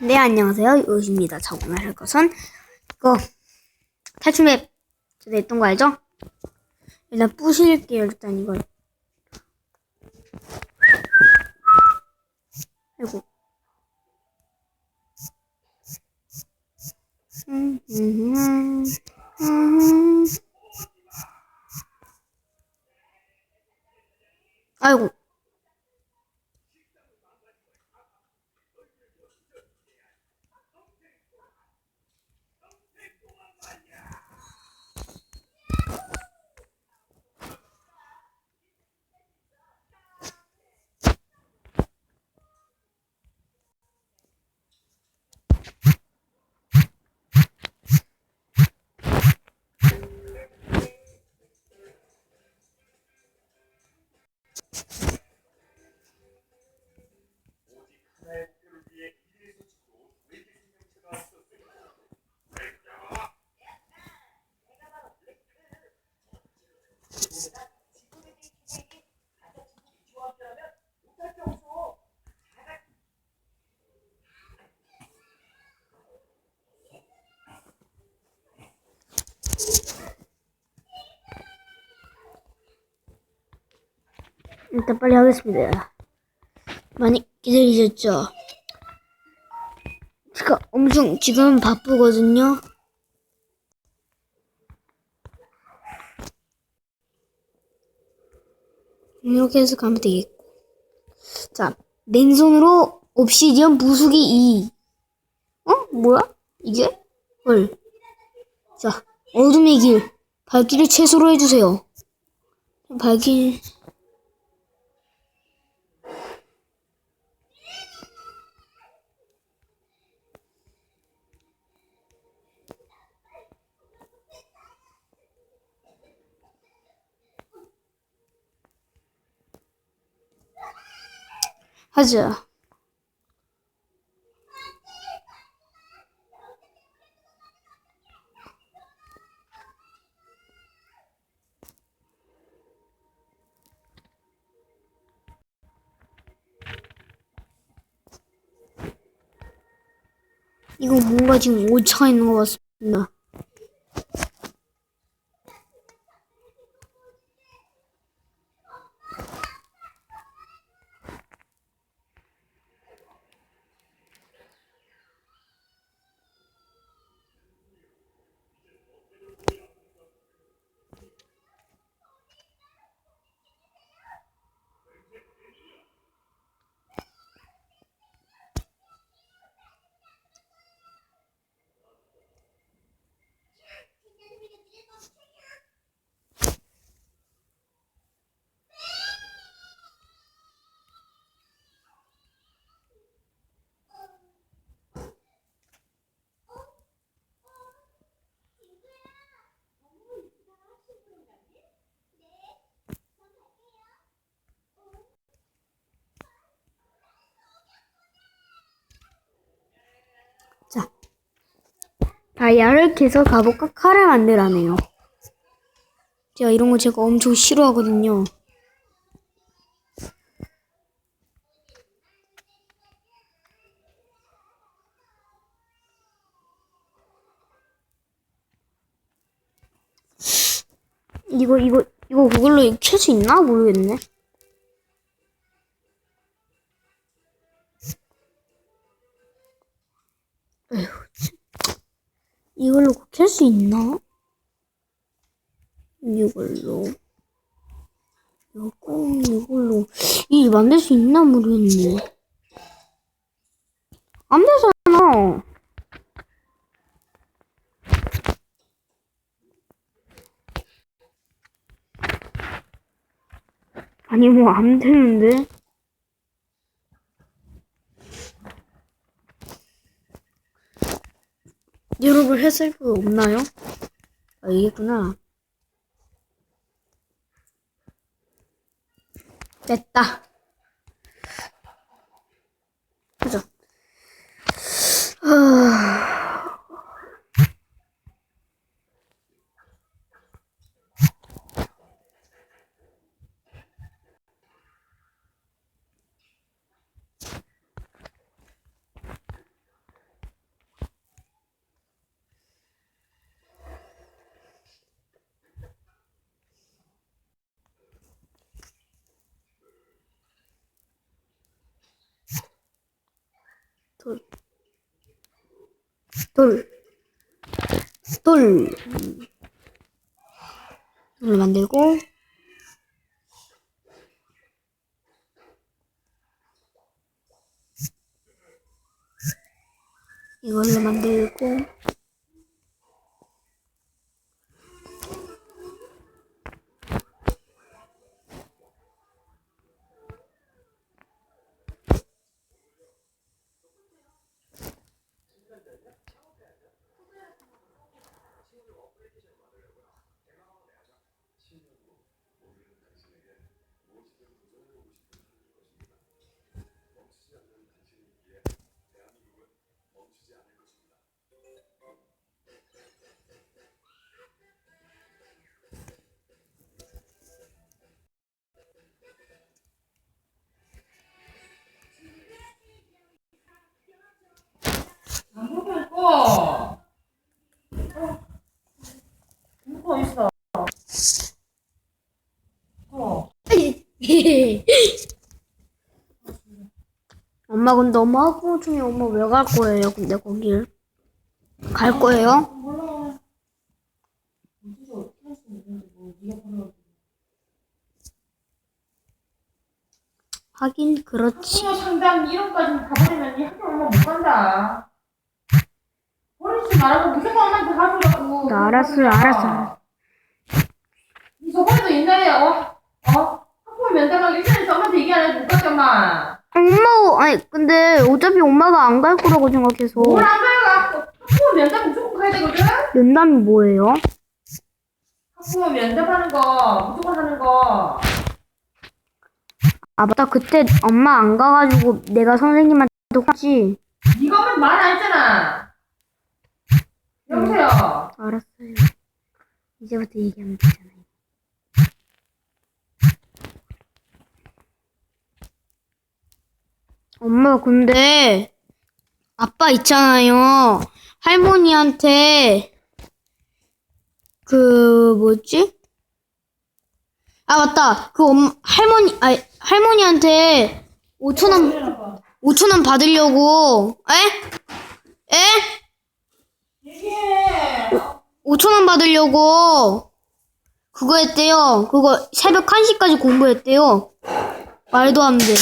네, 안녕하세요. 요시입니다. 자, 오늘 할 것은 이거 탈출맵 전에 했던 거 알죠? 일단 부실게요. 일단 이걸. 아이고. 아이고. 일단 빨리 하겠습니다. 많이 기다리셨죠? 제가 엄청 지금 바쁘거든요. 이렇게 해서 가면 되겠고. 자, 맨손으로 옵시디언 부수기 2. 어? 뭐야? 이게? 헐. 자, 어둠의 길. 발길을 최소로 해주세요. 발길. 하자. 이거 뭔가 지금 오차가 있는 것 같습니다. 다이아를 캐서 갑옷과 칼을 만들라네요. 제가 이런 거 제가 엄청 싫어하거든요. 이거 이거 이거 그걸로 켤수 있나 모르겠네. 이걸로 켤수 있나? 이걸로 이거 이걸로 이 만들 수 있나 모르겠네. 안 되잖아. 아니 뭐 안 되는데? 여러분 해설프 없나요? 아 이겠구나. 됐다. 돌. 돌. 돌. 돌을 만들고. 이걸로 만들고. 안 보고 있고. 어, 있어. 어. 엄마 근데 엄마 학교 중에 엄마 왜 갈 거예요? 근데 거길 갈 거예요? 몰라. 진짜 어떻게 할수 있는데 뭐 네가 보러 하긴 그렇지. 학교 상담 이런까지 가버리면 이 학교 얼마 못 간다. 버리지 말고 무슨 엄마한테 가주라고. 나 알았어요, 알았어요. 니 저번에도 옛날에 어? 어? 학부모 면담하기 전에 엄마한테 얘기 안 해도 못 갔잖아. 엄마 아니 근데 어차피 엄마가 안 갈 거라고 생각해서 뭘 안 가요? 학부모 면담 무조건 가야 되거든? 면담이 뭐예요? 학부모 면접하는 거 무조건 하는 거. 아 맞다 그때 엄마 안 가가지고 내가 선생님한테 혼지 네가 오면 말 안 했잖아. 여보세요. 알았어요. 이제부터 얘기하면 되잖아요. 엄마 근데 아빠 있잖아요. 할머니한테 그 뭐지? 아 맞다. 그 엄, 할머니 아 할머니한테 5천 원 5천 원 받으려고 에? 에? 얘기해. 5천 원 받으려고 그거 했대요. 그거 새벽 1시까지 공부했대요. 말도 안 돼.